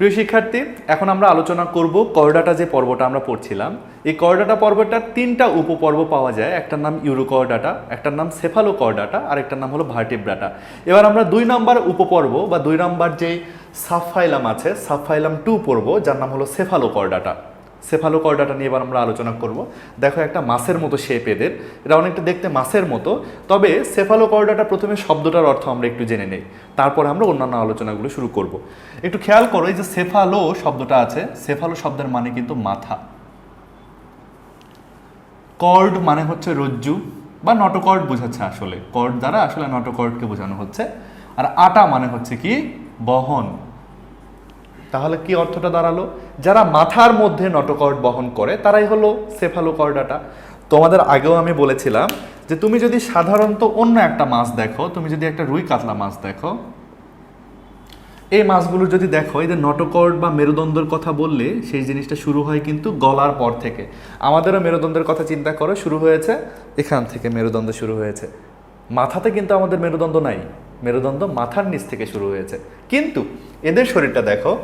প্রিয় শিক্ষার্থী, এখন আমরা আলোচনা করব করডাটা যে পর্বটা আমরা পড়ছিলাম। এই করডাটা পর্বটার তিনটা উপপর্ব পাওয়া যায়। একটার নাম ইউরোকর্ডাটা, একটার নাম সেফালো করডাটা আর একটার নাম হলো ভার্টিব্রাটা। এবার আমরা দুই নম্বর উপপর্ব বা দুই নম্বর যে সাফাইলাম আছে, সাফাইলাম টু পর্ব যার নাম হলো সেফালোকর্ডাটা সেফালোকর্ডাটা নিয়ে এবার আমরা আলোচনা করব। দেখো একটা মাছের মতো শেপ এদের। এটা অনেকটা দেখতে মাছের মতো। তবে সেফালোকর্ডাটা প্রথমে শব্দটার অর্থ আমরা একটু জেনে নেই। তারপর আমরা অন্যান্য আলোচনাগুলো শুরু করব। একটু খেয়াল করো, এই যে সেফালো শব্দটা আছে সেফালো শব্দের মানে কিন্তু মাথা। কর্ড মানে হচ্ছে রজ্জু, বা নটকর্ড বোঝাচ্ছে আসলে। কর্ড দ্বারা আসলে নটকর্ডকে বোঝানো হচ্ছে। আর আটা মানে হচ্ছে কি? বহন। তাহলে কি অর্থটা দাঁড়াল? যারা মাথার মধ্যে নটকর্ড বহন করে, তারাই হলো সেফালোকর্ডাটা তোমাদের আগেও আমি বলেছিলাম যে তুমি যদি সাধারণত অন্য একটা মাছ দেখো, তুমি যদি একটা রুই কাতলা মাছ দেখো, এই মাছগুলো যদি দেখো যে নটকর্ড বা মেরুদণ্ডের কথা বললে, সেই জিনিসটা শুরু হয় কিন্তু গলার পর থেকে। আমাদেরও মেরুদণ্ডের কথা চিন্তা করো, শুরু হয়েছে এখান থেকে মেরুদণ্ড শুরু হয়েছে। মাথাতে কিন্তু আমাদের মেরুদণ্ড নাই। মেরুদণ্ড মাথার নিচ থেকে শুরু হয়েছে। কিন্তু এদের শরীরটা দেখো,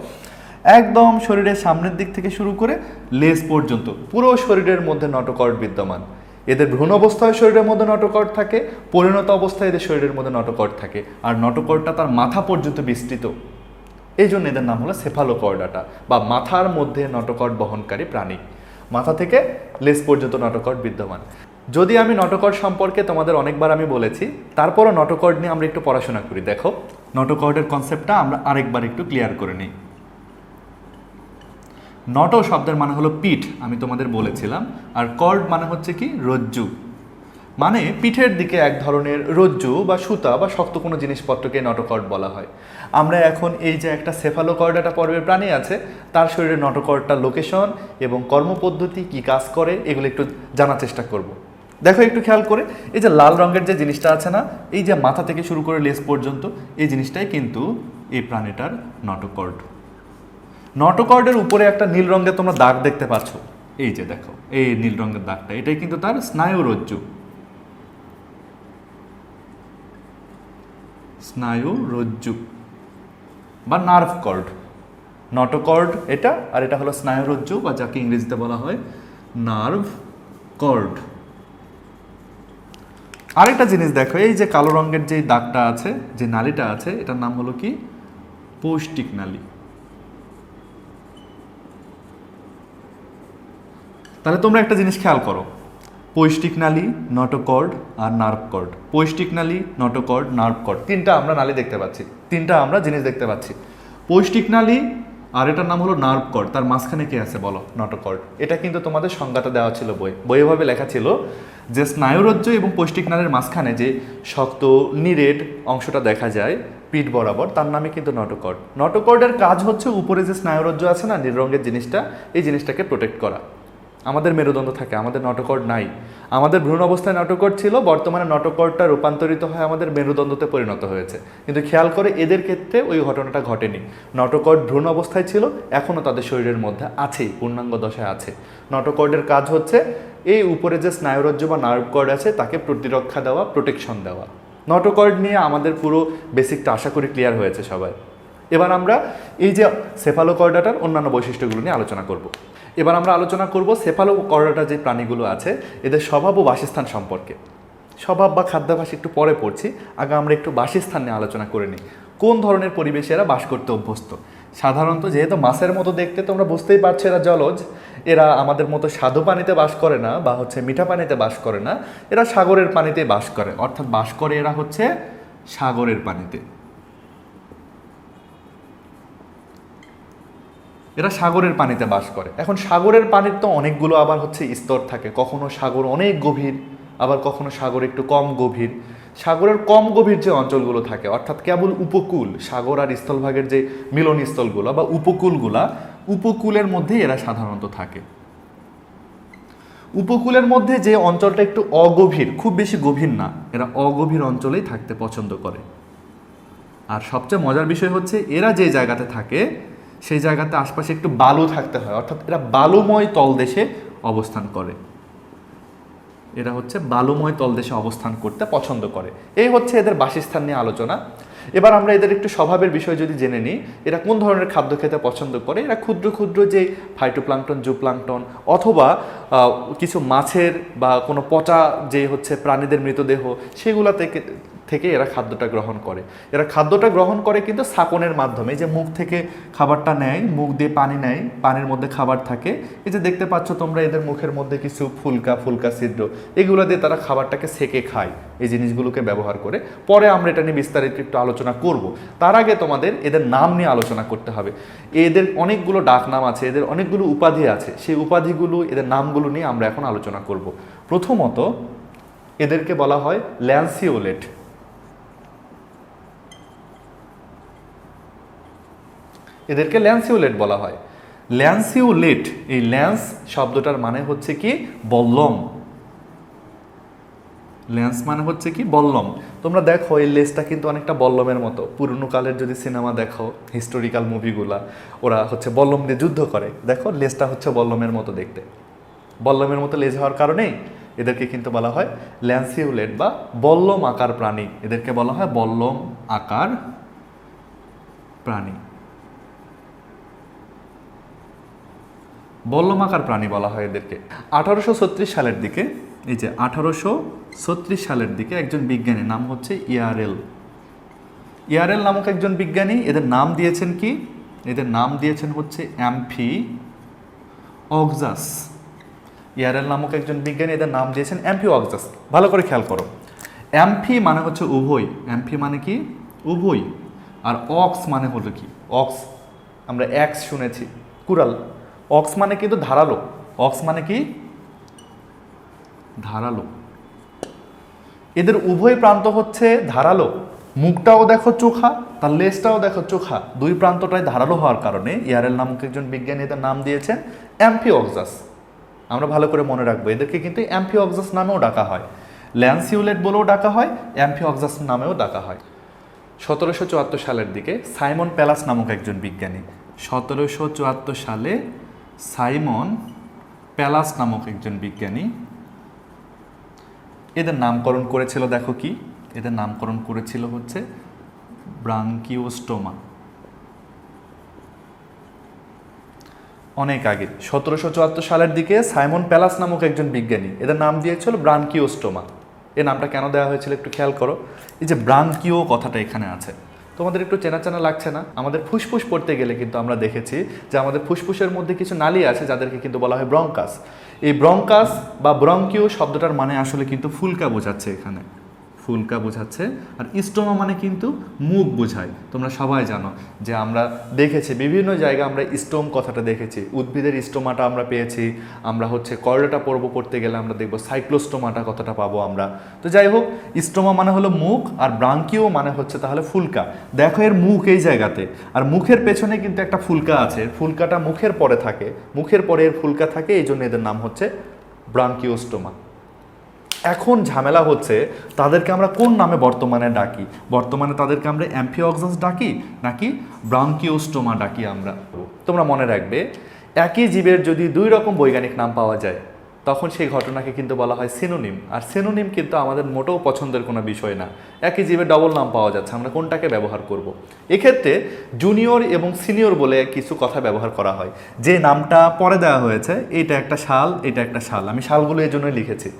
একদম শরীরের সামনের দিক থেকে শুরু করে লেজ পর্যন্ত, পুরো শরীরের মধ্যে নটকর্ড বিদ্যমান। এদের ভ্রূণ অবস্থায় শরীরের মধ্যে নটকর্ড থাকে, পরিণত অবস্থায় এদের শরীরের মধ্যে নটকর্ড থাকে। আর নটকর্ডটা তার মাথা পর্যন্ত বিস্তৃত। এই জন্য এদের নাম হলো সেফালোকর্ডাটা বা মাথার মধ্যে নটকর্ড বহনকারী প্রাণী। মাথা থেকে লেজ পর্যন্ত নটকর্ড বিদ্যমান। যদি আমি নটকর্ড সম্পর্কে তোমাদের অনেকবার আমি বলেছি, তারপরও নটকর্ড নিয়ে আমরা একটু পড়াশোনা করি। দেখো, নটকর্ডের কনসেপ্টটা আমরা আরেকবার একটু ক্লিয়ার করে নিই। নট শব্দের মানে হলো পিঠ, আমি তোমাদের বলেছিলাম। আর কর্ড মানে হচ্ছে কি? রজ্জু। মানে পিঠের দিকে এক ধরনের রজ্জু বা সুতা বা শক্ত কোনো জিনিসপত্রকে নটকর্ড বলা হয়। আমরা এখন এই যে একটা সেফালোকর্ড একটা পর্বের প্রাণী আছে, তার শরীরে নটকর্ডটার লোকেশন এবং কর্মপদ্ধতি কি কাজ করে, এগুলো একটু জানার চেষ্টা করব। দেখো একটু খেয়াল করে, এই যে লাল রঙের যে জিনিসটা আছে না, এই যে মাথা থেকে শুরু করে লেজ পর্যন্ত, এই জিনিসটাই কিন্তু এই প্রাণীটার নটকর্ড। নটকর্ডের উপরে একটা নীল রঙের তোমরা দাগ দেখতে পাচ্ছ। এই যে দেখো, এই নীল রঙের দাগটা, এটাই কিন্তু তার স্নায়ুরজ্জু স্নায়ু রজ্জু বা নার্ভ কর্ড। নটোকর্ড এটা, আর এটা হলো স্নায়ুরজ্জু বা যাকে ইংরেজিতে বলা হয় নার্ভ কর্ড। আরেকটা জিনিস দেখো, এই যে কালো রঙের যে দাগটা আছে, যে নালীটা আছে, এটার নাম হলো কি? পৌষ্টিক নালী। তাহলে তোমরা একটা জিনিস খেয়াল করো, পৌষ্টিক নালী, নটোকর্ড আর নার্ভ কর্ড পৌষ্টিক নালী, নটোকর্ড নার্ভ কর্ড তিনটা আমরা নালী দেখতে পাচ্ছি, তিনটা আমরা জিনিস দেখতে পাচ্ছি। পৌষ্টিক নালী আর এটার নাম হলো নার্ভ কর্ড। তার মাঝখানে কি আছে বলো? নটকর্ড এটা কিন্তু তোমাদের সংজ্ঞাটা দেওয়া ছিল বই। বইভাবে লেখা ছিল যে স্নায়ুরজ্জ এবং পৌষ্টিক নালের মাঝখানে যে শক্ত, নিরেট অংশটা দেখা যায়, পিঠ বরাবর, তার নামে কিন্তু নটকর্ড নটকর্ডের কাজ হচ্ছে উপরে যে স্নায়ুরজ্জ আছে না, নীল রঙের জিনিসটা, এই জিনিসটাকে প্রোটেক্ট করা। আমাদের মেরুদণ্ড থাকে, আমাদের নটকর্ড নাই। আমাদের ভ্রূণ অবস্থায় নটকর্ড ছিল, বর্তমানে নটকর্ডটা রূপান্তরিত হয়ে আমাদের মেরুদণ্ডতে পরিণত হয়েছে। কিন্তু খেয়াল করে এদের ক্ষেত্রে ওই ঘটনাটা ঘটেনি। নটকর্ড ভ্রূণ অবস্থায় ছিল, এখনও তাদের শরীরের মধ্যে আছেই, পূর্ণাঙ্গ দশায় আছে। নটকর্ডের কাজ হচ্ছে, এই উপরে যে স্নায়ুরজ্জ বা নার্ভ কর্ড আছে, তাকে প্রতিরক্ষা দেওয়া, প্রোটেকশন দেওয়া। নটকর্ড নিয়ে আমাদের পুরো বেসিকটা আশা করি ক্লিয়ার হয়েছে সবাই। এবার আমরা এই যে সেফালোকর্ডাটার অন্যান্য বৈশিষ্ট্যগুলো নিয়ে আলোচনা করব। এবার আমরা আলোচনা করব সেফালোকর্ডাটা যে প্রাণীগুলো আছে, এদের স্বভাব ও বাসস্থান সম্পর্কে। স্বভাব বা খাদ্যাভাস একটু পরে পড়ছি, আগে আমরা একটু বাসস্থান নিয়ে আলোচনা করে নিই। কোন ধরনের পরিবেশে এরা বাস করতে অভ্যস্ত? সাধারণত যেহেতু মাছের মতো দেখতে তোমরা বুঝতেই পারছ এরা জলজ, এরা আমাদের মতো স্বাদু পানিতে বাস করে না বা হচ্ছে মিঠা পানিতে বাস করে না, এরা সাগরের পানিতে বাস করে। অর্থাৎ বাস করে এরা হচ্ছে সাগরের পানিতে। এরা সাগরের পানিতে বাস করে। এখন সাগরের পানির তো অনেকগুলো আবার হচ্ছে স্তর থাকে। কখনো সাগর অনেক গভীর, আবার কখনো সাগর একটু কম গভীর। সাগরের কম গভীর যে অঞ্চলগুলো থাকে, অর্থাৎ কেবল উপকূল, সাগর আর স্থলভাগের যে মিলন স্থলগুলো বা উপকূলগুলা, উপকূলের মধ্যেই এরা সাধারণত থাকে। উপকূলের মধ্যে যে অঞ্চলটা একটু অগভীর, খুব বেশি গভীর না, এরা অগভীর অঞ্চলেই থাকতে পছন্দ করে। আর সবচেয়ে মজার বিষয় হচ্ছে, এরা যে জায়গাতে থাকে সেই জায়গাতে আশপাশে একটু বালু থাকতে হয়। অর্থাৎ এরা বালুময় তলদেশে অবস্থান করে। এরা হচ্ছে বালুময় তলদেশে অবস্থান করতে পছন্দ করে। এই হচ্ছে এদের বাসস্থান নিয়ে আলোচনা। এবার আমরা এদের একটু স্বভাবের বিষয় যদি জেনে নিই, এরা কোন ধরনের খাদ্য খেতে পছন্দ করে? এরা ক্ষুদ্র ক্ষুদ্র যে ফাইটোপ্লাঙ্কটন জুপ্লাঙ্কটন অথবা কিছু মাছের বা কোনো পচা যে হচ্ছে প্রাণীদের মৃতদেহ সেগুলা থেকে থেকে এরা খাদ্যটা গ্রহণ করে। এরা খাদ্যটা গ্রহণ করে কিন্তু সাপনের মাধ্যমে। যে মুখ থেকে খাবারটা নেয়, মুখ দিয়ে পানি নেয়, পানির মধ্যে খাবার থাকে। এই যে দেখতে পাচ্ছ তোমরা এদের মুখের মধ্যে কিছু ফুলকা ফুলকা ছিদ্র। এগুলো দিয়ে তারা খাবারটাকে সেকে খায়, এই জিনিসগুলোকে ব্যবহার করে। পরে আমরা এটা নিয়ে বিস্তারিত একটু আলোচনা করব। তার আগে তোমাদের এদের নাম নিয়ে আলোচনা করতে হবে। এদের অনেকগুলো ডাক নাম আছে, এদের অনেকগুলো উপাধি আছে। সেই উপাধিগুলো, এদের নামগুলো নিয়ে আমরা এখন আলোচনা করব। প্রথমত এদেরকে বলা হয় ল্যান্সিওলেট। এদেরকে ল্যান্সিওলেট বলা হয়। ল্যান্সিওলেট এই ল্যান্স শব্দটার মানে হচ্ছে কি? বল্লম। ল্যান্স মানে হচ্ছে কি? বল্লম। তোমরা দেখো, এই লেসটা কিন্তু অনেকটা বল্লমের মতো। পুরনো কালের যদি সিনেমা দেখো, হিস্টোরিক্যাল মুভিগুলা, ওরা হচ্ছে বল্লম দিয়ে যুদ্ধ করে। দেখো, লেসটা হচ্ছে বল্লমের মতো দেখতে। বল্লমের মতো লেজ হওয়ার কারণেই এদেরকে কিন্তু বলা হয় ল্যান্সিউলেট বা বল্লম আকার প্রাণী। এদেরকে বলা হয় বল্লম আকার প্রাণী। বল্লমাকার প্রাণী বলা হয় এদেরকে। আঠারোশো ছত্রিশ সালের দিকে, এই যে আঠারোশো ছত্রিশ সালের দিকে একজন বিজ্ঞানী, নাম হচ্ছে ইয়ারেল। ইয়ারেল নামক একজন বিজ্ঞানী, এদের নাম দিয়েছেন কি? এদের নাম দিয়েছেন হচ্ছে অ্যাম্ফি অক্সাস। ইয়ারেল নামক একজন বিজ্ঞানী, এদের নাম দিয়েছেন অ্যাম্ফি অক্সাস। ভালো করে খেয়াল করো। অ্যাম্ফি মানে হচ্ছে উভয়। অ্যাম্ফি মানে কি? উভয়। আর অক্স মানে হলো কি? অক্স, আমরা অ্যাক্স শুনেছি। কুরাল অক্স মানে কিন্তু ধারালো। অক্স মানে কি? ধারালো। এদের উভয় প্রান্ত হচ্ছে ধারালো। মুখটাও দেখো চোখা, তার লেজটাও দেখো চোখা। দুই প্রান্তটাই ধারালো হওয়ার কারণে ইয়ারেল নামক একজন বিজ্ঞানী এদের নাম দিয়েছেন অ্যাম্পিঅক্সাস আমরা ভালো করে মনে রাখব, এদেরকে কিন্তু অ্যাম্পিঅক্সাস নামেও ডাকা হয়। ল্যান্সিউলেট বলেও ডাকা হয় অ্যাম্পিঅক্সাস নামেও ডাকা হয়। সতেরোশো চুয়াত্তর সালের দিকে সাইমন প্যালাস নামক একজন বিজ্ঞানী সতেরোশো চুয়াত্তর সালে সাইমন প্যালাস নামক একজন বিজ্ঞানী। এদের নামকরণ করেছিল, দেখো কি? এদের নামকরণ করেছিল হচ্ছে ব্রাঙ্কিওস্টোমা। অনেক আগে, সতেরোশো চুয়াত্তর সালের দিকে সাইমন প্যালাস নামক একজন বিজ্ঞানী, এদের নাম দিয়েছিল ব্রাঙ্কিওস্টোমা। এই নামটা কেন দেওয়া হয়েছিল একটু খেয়াল করো। এই যে ব্রাঙ্কিও কথাটা এখানে আছে। তোমাদের একটু চেনা চেনা লাগছে না? আমাদের ফুসফুস পড়তে গেলে কিন্তু আমরা দেখেছি যে আমাদের ফুসফুসের মধ্যে কিছু নালী আছে যাদেরকে কিন্তু বলা হয় ব্রঙ্কাস। এই ব্রঙ্কাস বা ব্রঙ্কিও শব্দটার মানে আসলে কিন্তু ফুলকা বোঝাচ্ছে এখানে। ফুলকা বোঝাচ্ছে। আর ইস্টোমা মানে কিন্তু মুখ বোঝায়। তোমরা সবাই জানো যে আমরা দেখেছি, বিভিন্ন জায়গায় আমরা স্টোম কথাটা দেখেছি। উদ্ভিদের স্টোমাটা আমরা পেয়েছি। আমরা হচ্ছে করলাটা পর্ব করতে গেলে আমরা দেখব সাইক্লোস্টোমাটা কথাটা পাবো আমরা। তো যাই হোক স্টোমা মানে হলো মুখ আর ব্রাঙ্কিও মানে হচ্ছে তাহলে ফুলকা। দেখো এর মুখ এই জায়গাতে। আর মুখের পেছনে কিন্তু একটা ফুলকা আছে। ফুলকাটা মুখের পরে থাকে। মুখের পরে এর ফুলকা থাকে, এই জন্য এদের নাম হচ্ছে ব্রাঙ্কিওস্টোমা এখন ঝামেলা হচ্ছে, তাদেরকে আমরা কোন নামে বর্তমানে ডাকি? বর্তমানে তাদেরকে আমরা অ্যাম্পিঅক্সাস ডাকি, নাকি ব্রাঙ্কিওস্টোমা ডাকি আমরা? তোমরা মনে রাখবে, একই জীবের যদি দুই রকম বৈজ্ঞানিক নাম পাওয়া যায়, তখন সেই ঘটনাকে কিন্তু বলা হয় সিনোনিম। আর সিনোনিম কিন্তু আমাদের মোটেও পছন্দের কোনো বিষয় না। একই জীবের ডবল নাম পাওয়া যাচ্ছে, আমরা কোনটাকে ব্যবহার করব। এক্ষেত্রে জুনিয়র এবং সিনিয়র বলে কিছু কথা ব্যবহার করা হয়। যে নামটা পরে দেওয়া হয়েছে, এইটা একটা শাল এটা একটা শাল। আমি শালগুলো এই জন্যই লিখেছি।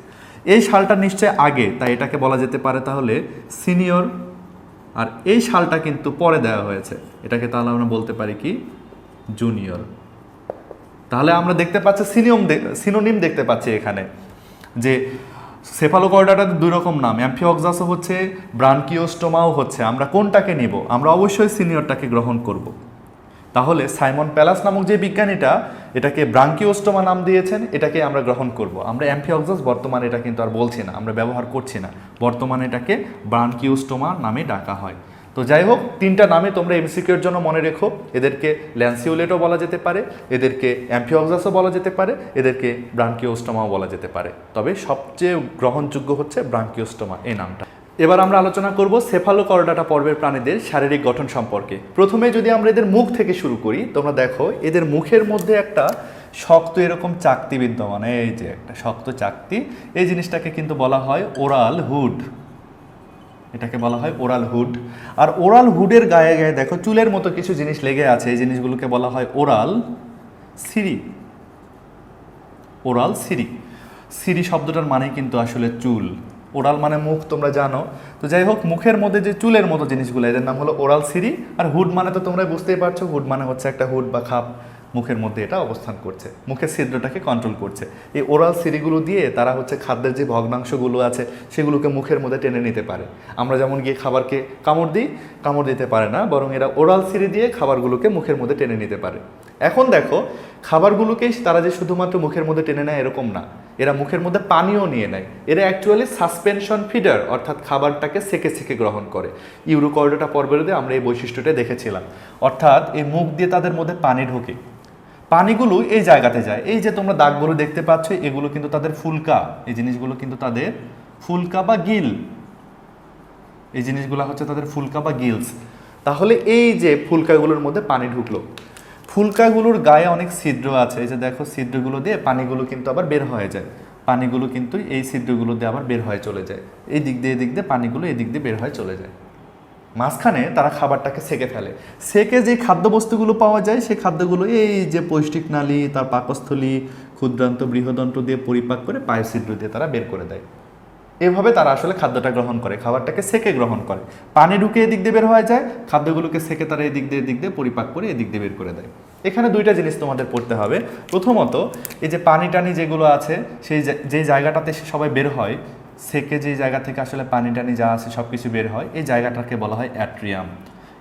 এই শালটা নিশ্চয় আগে, তাই এটাকে বলা যেতে পারে তাহলে সিনিয়র, আর এই শালটা কিন্তু পরে দেওয়া হয়েছে। এটাকে তাহলে আমরা বলতে পারি কি? জুনিয়র। তাহলে আমরা দেখতে পাচ্ছি সিনিয়ম সিনোনিম দেখতে পাচ্ছি এখানে, যে সেফালোকর্ডাটা দুই রকম নাম অ্যাম্ফিঅক্সাসও হচ্ছে, ব্রানকিওস্টোমাও হচ্ছে। আমরা কোনটাকে নিব? আমরা অবশ্যই সিনিয়রটাকে গ্রহণ করব। তাহলে সাইমন প্যালাস নামক যে বিজ্ঞানীটা, এটাকে ব্রাঙ্কিওস্টোমা নাম দিয়েছেন, এটাকে আমরা গ্রহণ করব। আমরা অ্যাম্ফিঅক্সাস বর্তমানে এটা কিন্তু আর বলছি না, আমরা ব্যবহার করছি না। বর্তমানে এটাকে ব্রাঙ্কিওস্টোমা নামে ডাকা হয়। তো যাই হোক, তিনটা নামে তোমরা এমসিকিউর জন্য মনে রেখো। এদেরকে ল্যান্সিওলেটও বলা যেতে পারে, এদেরকে অ্যাম্ফিঅক্সাসও বলা যেতে পারে, এদেরকে ব্রাঙ্কিওস্টোমাও বলা যেতে পারে। তবে সবচেয়ে গ্রহণযোগ্য হচ্ছে ব্রাঙ্কিওস্টোমা এই নামটা। এবার আমরা আলোচনা করব সেফালোকর্ডাটা পর্বের প্রাণীদের শারীরিক গঠন সম্পর্কে। প্রথমে যদি আমরা এদের মুখ থেকে শুরু করি, তোমরা দেখো এদের মুখের মধ্যে একটা শক্ত এরকম চাকতি বিদ্যমান। এই যে একটা শক্ত চাকতি, এই জিনিসটাকে কিন্তু বলা হয় ওরাল হুড। এটাকে বলা হয় ওরাল হুড। আর ওরাল হুডের গায়ে গায়ে দেখো চুলের মতো কিছু জিনিস লেগে আছে, এই জিনিসগুলোকে বলা হয় ওরাল সিরি ওরাল সিরি সিরি শব্দটার মানে কিন্তু আসলে চুল। ওরাল মানে মুখ, তোমরা জানো। তো যাই হোক, মুখের মধ্যে যে চুলের মতো জিনিসগুলো, এদের নাম হলো ওরাল সিরি আর হুড মানে তো তোমরা বুঝতেই পারছ, হুড মানে হচ্ছে একটা হুড বা খাপ মুখের মধ্যে এটা অবস্থান করছে, মুখের ছিদ্রটাকে কন্ট্রোল করছে। এই ওরাল সিরিগুলো দিয়ে তারা হচ্ছে খাদ্যের যে ভগ্নাংশগুলো আছে, সেগুলোকে মুখের মধ্যে টেনে নিতে পারে। আমরা যেমন গিয়ে খাবারকে কামড় দিই, কামড় দিতে পারে না, বরং এরা ওরাল সিরি দিয়ে খাবারগুলোকে মুখের মধ্যে টেনে নিতে পারে। এখন দেখো খাবারগুলোকেই তারা যে শুধুমাত্র মুখের মধ্যে টেনে নেয় এরকম না। এরা মুখের মধ্যে পানিও নিয়ে নেয়। এরা অ্যাকচুয়ালি সাসপেনশন ফিডার অর্থাৎ খাবারটাকে সেকে সেকে গ্রহণ করে। ইউরোকর্ডোটা পর্বেরদে আমরা এই বৈশিষ্ট্যটা দেখেছিলাম। অর্থাৎ এই মুখ দিয়ে তাদের মধ্যে পানি ঢোকে। পানিগুলো এই জায়গাতে যায়। এই যে তোমরা দাগগুলো দেখতে পাচ্ছ, এগুলো কিন্তু তাদের ফুলকা। এই জিনিসগুলো কিন্তু তাদের ফুলকা বা গিল। এই জিনিসগুলো হচ্ছে তাদের ফুলকা বা গিলস। তাহলে এই যে ফুলকাগুলোর মধ্যে পানি ঢুকলো ফুলকাগুলোর গায়ে অনেক ছিদ্র আছে। এই যে দেখো ছিদ্রগুলো দিয়ে পানিগুলো কিন্তু আবার বের হয়ে যায়। পানিগুলো কিন্তু এই ছিদ্রগুলো দিয়ে আবার বের হয়ে চলে যায়। এই দিক দিয়ে এদিক দিয়ে পানিগুলো এই দিক দিয়ে বের হয়ে চলে যায়। মাঝখানে তারা খাবারটাকে সেকে ফেলে। সেকে যে খাদ্যবস্তুগুলো পাওয়া যায়, সেই খাদ্যগুলো এই যে পৌষ্টিক নালী, তার পাকস্থলী, ক্ষুদ্রান্ত বৃহদন্ত্র দিয়ে পরিপাক করে পায়ের ছিদ্র দিয়ে তারা বের করে দেয়। এভাবে তারা আসলে খাদ্যটা গ্রহণ করে, খাবারটাকে সেকে গ্রহণ করে। পানি ঢুকে এদিক দিয়ে বের হয়ে যায়, খাদ্যগুলোকে সেকে তারা এদিক দিয়ে এদিক দিয়ে পরিপাক করে এদিক দিয়ে বের করে দেয়। এখানে দুইটা জিনিস তোমাদের পড়তে হবে। প্রথমত, এই যে পানি টানি যেগুলো আছে, সেই যে- জায়গাটাতে সবাই বের হয়, সেকে যে জায়গা থেকে আসলে পানি টানি যা আছে সব কিছু বের হয়, এই জায়গাটাকে বলা হয় অ্যাট্রিয়াম।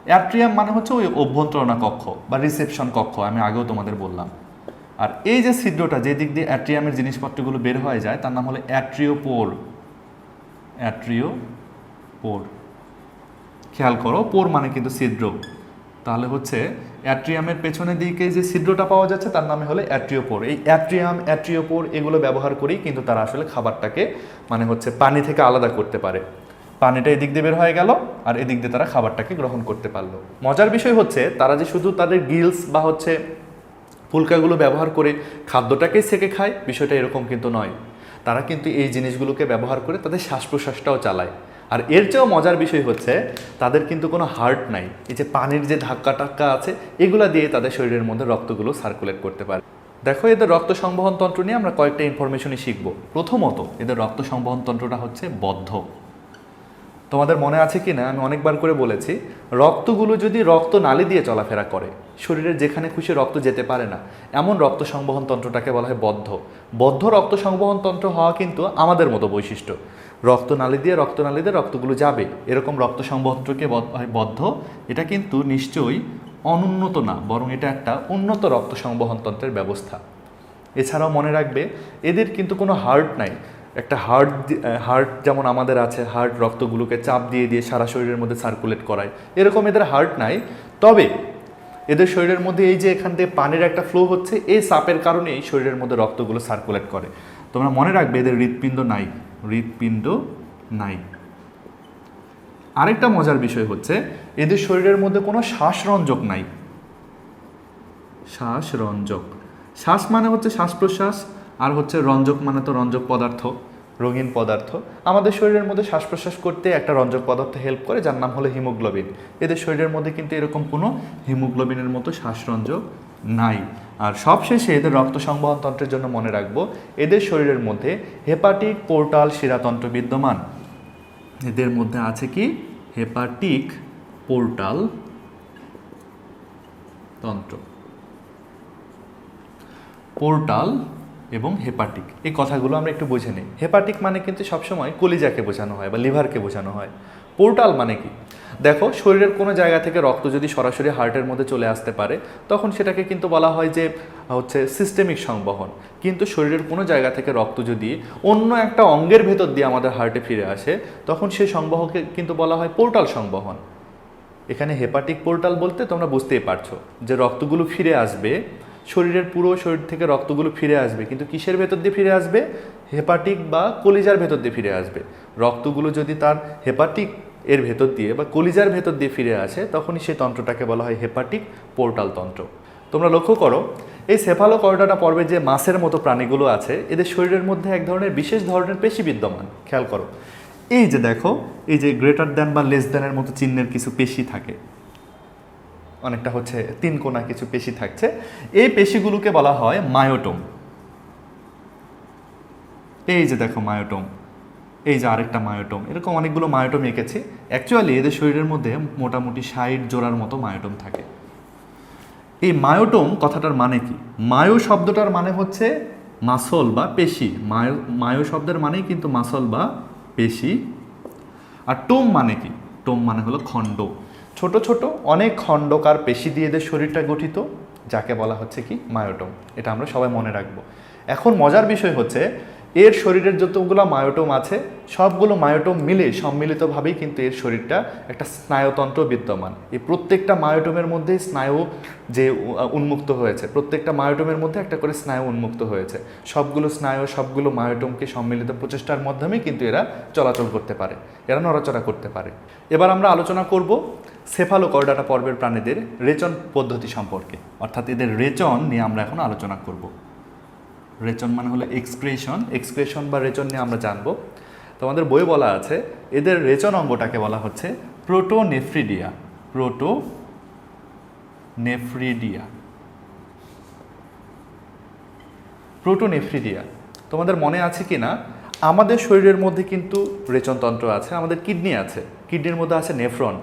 অ্যাট্রিয়াম মানে হচ্ছে ওই অভ্যন্তরণা কক্ষ বা রিসেপশন কক্ষ, আমি আগেও তোমাদের বললাম। আর এই যে ছিদ্রটা যে দিক দিয়ে অ্যাট্রিয়ামের জিনিসপত্রগুলো বের হয়ে যায়, তার নাম হলো অ্যাট্রিওপোর। অ্যাট্রিও পোর। খেয়াল করো, পোর মানে কিন্তু ছিদ্র। তাহলে হচ্ছে অ্যাট্রিয়ামের পেছনের দিকে যে ছিদ্রটা পাওয়া যাচ্ছে, তার নামে হলো অ্যাট্রিওপোর এই অ্যাট্রিয়াম অ্যাট্রিওপোর এগুলো ব্যবহার করেই কিন্তু তারা আসলে খাবারটাকে মানে হচ্ছে পানি থেকে আলাদা করতে পারে। পানিটা এদিক দিয়ে বের হয়ে গেল আর এদিক দিয়ে তারা খাবারটাকে গ্রহণ করতে পারল। মজার বিষয় হচ্ছে, তারা যে শুধু তাদের গিলস বা হচ্ছে ফুলকাগুলো ব্যবহার করে খাদ্যটাকেই সেকে খায়, বিষয়টা এরকম কিন্তু নয়। তারা কিন্তু এই জিনিসগুলোকে ব্যবহার করে তাদের শ্বাস প্রশ্বাসটাও চালায়। আর এর চেয়েও মজার বিষয় হচ্ছে, তাদের কিন্তু কোনো হার্ট নাই। এই যে পানির যে ধাক্কা টাক্কা আছে, এগুলো দিয়ে তাদের শরীরের মধ্যে রক্তগুলো সার্কুলেট করতে পারে। দেখো, এদের রক্ত সংবহন তন্ত্র নিয়ে আমরা কয়েকটা ইনফরমেশনই শিখব। প্রথমত, এদের রক্ত সংবহন তন্ত্রটা হচ্ছে বদ্ধ। তোমাদের মনে আছে কি না? আমি অনেকবার করে বলেছি, রক্তগুলো যদি রক্ত নালী দিয়ে চলাফেরা করে, শরীরের যেখানে খুশি রক্ত যেতে পারে না, এমন রক্ত সংবহন তন্ত্রটাকে বলা হয় বদ্ধ। বদ্ধ রক্ত সংবহন তন্ত্র হওয়া কিন্তু আমাদের মতো বৈশিষ্ট্য। রক্ত নালী দিয়ে রক্ত নালী দিয়ে রক্তগুলো যাবে। এরকম রক্ত সংবহনকে বদ্ধ। এটা কিন্তু নিশ্চয়ই অনুন্নত না, বরং এটা একটা উন্নত রক্ত সংবহন তন্ত্রের ব্যবস্থা। এছাড়াও মনে রাখবে, এদের কিন্তু কোনো হার্ট নাই। একটা হার্ট হার্ট যেমন আমাদের আছে হার্ট রক্তগুলোকে চাপ দিয়ে দিয়ে সারা শরীরের মধ্যে সার্কুলেট করায়। এরকম এদের হার্ট নাই। তবে এদের শরীরের মধ্যে এই যে এখান থেকে পানির একটা ফ্লো হচ্ছে, এই চাপের কারণেই শরীরের মধ্যে রক্তগুলো সার্কুলেট করে। তোমরা মনে রাখবে এদের হৃৎপিণ্ড নাই। হৃৎপিণ্ড নাই। আরেকটা মজার বিষয় হচ্ছে, এদের শরীরের মধ্যে কোনো শ্বাসরঞ্জক নাই। শ্বাসরঞ্জক। শ্বাস মানে হচ্ছে শ্বাস প্রশ্বাস আর হচ্ছে রঞ্জক মানে তো রঞ্জক পদার্থ, রঙিন পদার্থ। আমাদের শরীরের মধ্যে শ্বাস প্রশ্বাস করতে একটা রঞ্জক পদার্থ হেল্প করে, যার নাম হলো হিমোগ্লোবিন। এদের শরীরের মধ্যে কিন্তু এরকম কোনো হিমোগ্লোবিনের মতো শ্বাসরঞ্জক নাই। আর সবশেষে এদের রক্ত সংবহন তন্ত্রের জন্য মনে রাখব, এদের শরীরের মধ্যে হেপাটিক পোর্টাল শিরাতন্ত্র বিদ্যমান। এদের মধ্যে আছে কি? হেপাটিক পোর্টাল তন্ত্র। পোর্টাল এবং হেপাটিক। এই কথাগুলো আমরা একটু বুঝে নিই। হেপাটিক মানে কিন্তু সবসময় কলিজাকে বোঝানো হয় বা লিভারকে বোঝানো হয়। পোর্টাল মানে কি? দেখো, শরীরের কোনো জায়গা থেকে রক্ত যদি সরাসরি হার্টের মধ্যে চলে আসতে পারে, তখন সেটাকে কিন্তু বলা হয় যে, হচ্ছে সিস্টেমিক সংবহন। কিন্তু শরীরের কোনো জায়গা থেকে রক্ত যদি অন্য একটা অঙ্গের ভেতর দিয়ে আমাদের হার্টে ফিরে আসে, তখন সেই সংবহকে কিন্তু বলা হয় পোর্টাল সংবহন। এখানে হেপাটিক পোর্টাল বলতে তোমরা বুঝতেই পারছ যে রক্তগুলো ফিরে আসবে শরীরের পুরো শরীর থেকে রক্তগুলো ফিরে আসবে। কিন্তু কিসের ভেতর দিয়ে ফিরে আসবে? হেপাটিক বা কলিজার ভেতর দিয়ে ফিরে আসবে। রক্তগুলো যদি তার হেপাটিক এর ভেতর দিয়ে বা কলিজার ভেতর দিয়ে ফিরে আসে, তখনই সেই তন্ত্রটাকে বলা হয় হেপাটিক পোর্টাল তন্ত্র। তোমরা লক্ষ্য করো, এই সেফালো সেফালোকর্ডাটা পর্বে যে মাছের মতো প্রাণীগুলো আছে, এদের শরীরের মধ্যে এক ধরনের বিশেষ ধরনের পেশি বিদ্যমান। খেয়াল করো। এই যে দেখো, এই যে গ্রেটার দ্যান বা লেস দ্যানের মতো চিহ্নের কিছু পেশি থাকে। অনেকটা হচ্ছে তিন কোনা কিছু পেশি থাকছে। এই পেশিগুলোকে বলা হয় মায়োটোম। এই যে দেখো মায়োটোম, এই যে আরেকটা মায়োটোম, এরকম অনেকগুলো মায়োটোম এঁকেছি। অ্যাকচুয়ালি এদের শরীরের মধ্যে মোটামুটি ষাট জোড়ার মতো মায়োটোম থাকে। এই মায়োটোম কথাটার মানে কি? মায়ো শব্দটার মানে হচ্ছে মাসল বা পেশি। মায়ো মায়ো শব্দের মানেই কিন্তু মাসল বা পেশি। আর টোম মানে কি? টোম মানে হলো খণ্ড। ছোট ছোট অনেক খণ্ডকার পেশি দিয়ে এদের শরীরটা গঠিত, যাকে বলা হচ্ছে কি? মায়োটোম। এটা আমরা সবাই মনে রাখব। এখন মজার বিষয় হচ্ছে, এর শরীরের যতগুলো মায়োটোম আছে, সবগুলো মায়োটোম মিলে, সম্মিলিতভাবেই কিন্তু এর শরীরটা একটা স্নায়ুতন্ত্র বিদ্যমান। এই প্রত্যেকটা মায়োটোমের মধ্যে স্নায়ু যে উন্মুক্ত হয়েছে, প্রত্যেকটা মায়োটোমের মধ্যে একটা করে স্নায়ু উন্মুক্ত হয়েছে। সবগুলো স্নায়ু, সবগুলো মায়োটোমকে সম্মিলিত প্রচেষ্টার মাধ্যমেই কিন্তু এরা চলাচল করতে পারে, এরা নড়াচড়া করতে পারে। এবার আমরা আলোচনা করব সেফালোকর্ডাটা পর্বের প্রাণীদের রেচন পদ্ধতি সম্পর্কে। অর্থাৎ এদের রেচন নিয়ে আমরা এখন আলোচনা করব। রেচন মানে হলো এক্সক্রেশন। এক্সক্রেশন বা রেচন নিয়ে আমরা জানব। তোমাদের বই বলা আছে, এদের রেচন অঙ্গটাকে বলা হচ্ছে প্রোটোনেফ্রিডিয়া। Proto nephridia প্রোটোনেফ্রিডিয়া। তোমাদের মনে আছে কি না আমাদের শরীরের মধ্যে কিন্তু রেচনতন্ত্র আছে, আমাদের কিডনি আছে। কিডনির মধ্যে আছে নেফ্রন।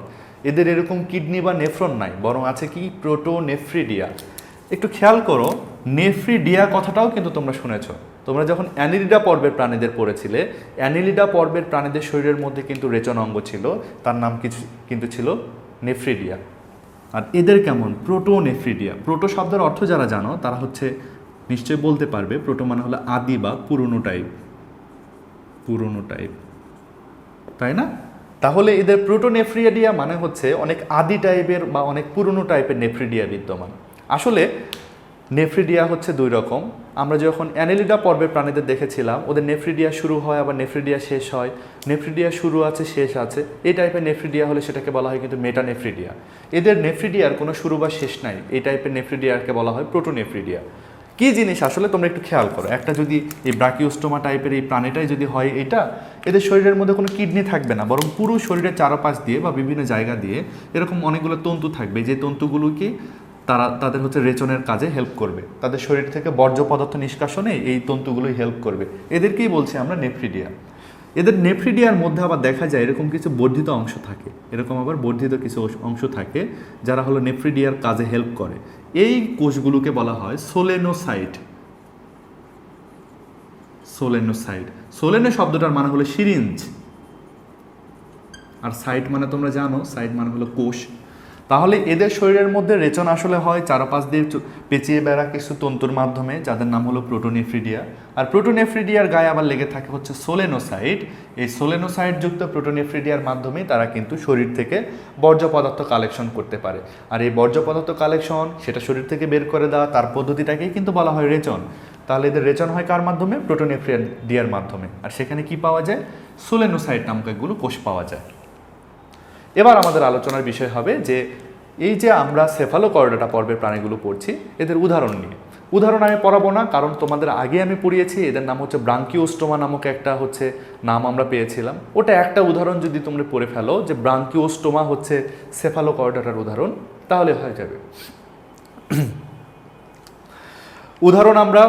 এদের এরকম কিডনি বা নেফ্রন নাই, বরং আছে কি? প্রোটোনেফ্রিডিয়া। একটু খেয়াল করো, নেফ্রিডিয়া কথাটাও কিন্তু তোমরা শুনেছ। তোমরা যখন অ্যানিলিডা পর্বের প্রাণীদের পড়েছিলে, অ্যানিলিডা পর্বের প্রাণীদের শরীরের মধ্যে কিন্তু রেচন অঙ্গ ছিল, তার নাম কিছু, কিন্তু ছিল নেফ্রিডিয়া। আর এদের কেমন? প্রোটো নেফ্রিডিয়া প্রোটো শব্দের অর্থ যারা জানো, তারা হচ্ছে নিশ্চয়ই বলতে পারবে, প্রোটো মানে হলো আদি বা পুরনো টাইপ পুরনো টাইপ তাই না? তাহলে এদের প্রোটোনেফ্রিডিয়া মানে হচ্ছে অনেক আদি টাইপের বা অনেক পুরনো টাইপের নেফ্রিডিয়া বিদ্যমান। আসলে নেফ্রিডিয়া হচ্ছে দুই রকম। আমরা যখন অ্যানেলিডা পর্বের প্রাণীদের দেখেছিলাম, ওদের নেফ্রিডিয়া শুরু হয়, আবার নেফ্রিডিয়া শেষ হয়। নেফ্রিডিয়া শুরু আছে, শেষ আছে। এই টাইপের নেফ্রিডিয়া হলে সেটাকে বলা হয় কিন্তু মেটানেফ্রিডিয়া। এদের নেফ্রিডিয়ার কোনো শুরু বা শেষ নাই। এই টাইপের নেফ্রিডিয়াকে বলা হয় প্রোটোনেফ্রিডিয়া। কি জিনিস আসলে তোমরা একটু খেয়াল করো? একটা যদি এই ব্রাকিওস্টোমা টাইপের এই প্রাণীটাই যদি হয় এটা, এদের শরীরের মধ্যে কোনো কিডনি থাকবে না, বরং পুরো শরীরের চারপাশ দিয়ে বা বিভিন্ন জায়গা দিয়ে এরকম অনেকগুলো তন্তু থাকবে। যে তন্তুগুলোকে তারা, তাদের হচ্ছে রেচনের কাজে হেল্প করবে। তাদের শরীর থেকে বর্জ্য পদার্থ নিষ্কাশনে এই তন্তুগুলোই হেল্প করবে। এদেরকেই বলছি আমরা নেফ্রিডিয়া। এদের নেফ্রিডিয়ার মধ্যে আবার দেখা যায় এরকম কিছু বর্ধিত অংশ থাকে। এরকম আবার বর্ধিত কিছু অংশ থাকে যারা হলো নেফ্রিডিয়ার কাজে হেল্প করে। এই কোষগুলোকে বলা হয় সোলেনোসাইট সোলেনোসাইট সোলেনো শব্দটার মানে হলো সিরিঞ্জ। আর সাইট মানে তোমরা জানো, সাইট মানে হলো কোষ। তাহলে এদের শরীরের মধ্যে রেচন আসলে হয় চারপাশ দিয়ে পেঁচিয়ে বেড়া কিছু তন্তুর মাধ্যমে, যাদের নাম হলো প্রোটোনেফ্রিডিয়া। আর প্রোটোনেফ্রিডিয়ার গায়ে আবার লেগে থাকে হচ্ছে সোলেনোসাইট এই সোলেনোসাইট যুক্ত প্রোটোনেফ্রিডিয়ার মাধ্যমে তারা কিন্তু শরীর থেকে বর্জ্য পদার্থ কালেকশন করতে পারে। আর এই বর্জ্য পদার্থ কালেকশন, সেটা শরীর থেকে বের করে দেওয়া, তার পদ্ধতিটাকেই কিন্তু বলা হয় রেচন। তাহলে এদের রেচন হয় কার মাধ্যমে? প্রোটোনেফ্রিডিয়ার মাধ্যমে। আর সেখানে কি পাওয়া যায়? সোলেনোসাইট নামক একগুলো কোষ পাওয়া যায়। এবার আমাদের আলোচনার বিষয় হবে যে এই যে আমরা সেফালোকর্ডাটা পর্বের প্রাণীগুলো পড়ছি, এদের উদাহরণ নিয়ে। উদাহরণ আমি পড়াবো না, কারণ তোমাদের আগে আমি পড়িয়েছি, এদের নাম হচ্ছে ব্রাঙ্কিওস্টোমা নামক একটা হচ্ছে নাম আমরা পেয়েছিলাম। ওটা একটা উদাহরণ যদি তোমরা পড়ে ফেলো যে ব্রাঙ্কিওস্টোমা হচ্ছে সেফালোকর্ডাটার উদাহরণ, তাহলে হয়ে যাবে। উদাহরণ আমরা,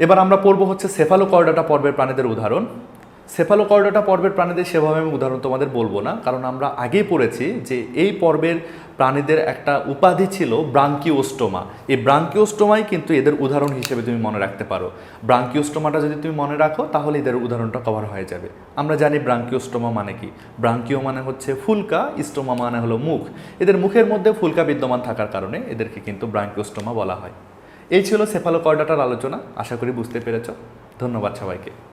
এবার আমরা পড়ব হচ্ছে সেফালোকর্ডাটা পর্বের প্রাণীদের উদাহরণ। সেফালোকর্ডাটা পর্বের প্রাণীদের সেভাবে আমি উদাহরণ তোমাদের বলব না, কারণ আমরা আগেই পড়েছি যে এই পর্বের প্রাণীদের একটা উপাধি ছিল ব্রাঙ্কিওস্টোমা। এই ব্রাঙ্কিওস্টোমাই কিন্তু এদের উদাহরণ হিসেবে তুমি মনে রাখতে পারো। ব্রাঙ্কিওস্টোমাটা যদি তুমি মনে রাখো, তাহলে এদের উদাহরণটা কভার হয়ে যাবে। আমরা জানি ব্রাঙ্কিওস্টোমা মানে কি? ব্রাঙ্কিও মানে হচ্ছে ফুলকা স্টোমা মানে হলো মুখ। এদের মুখের মধ্যে ফুলকা বিদ্যমান থাকার কারণে এদেরকে কিন্তু ব্রাঙ্কিওস্টোমা বলা হয়। এই ছিল সেফালোকর্ডাটার আলোচনা, আশা করি বুঝতে পেরেছ। ধন্যবাদ সবাইকে।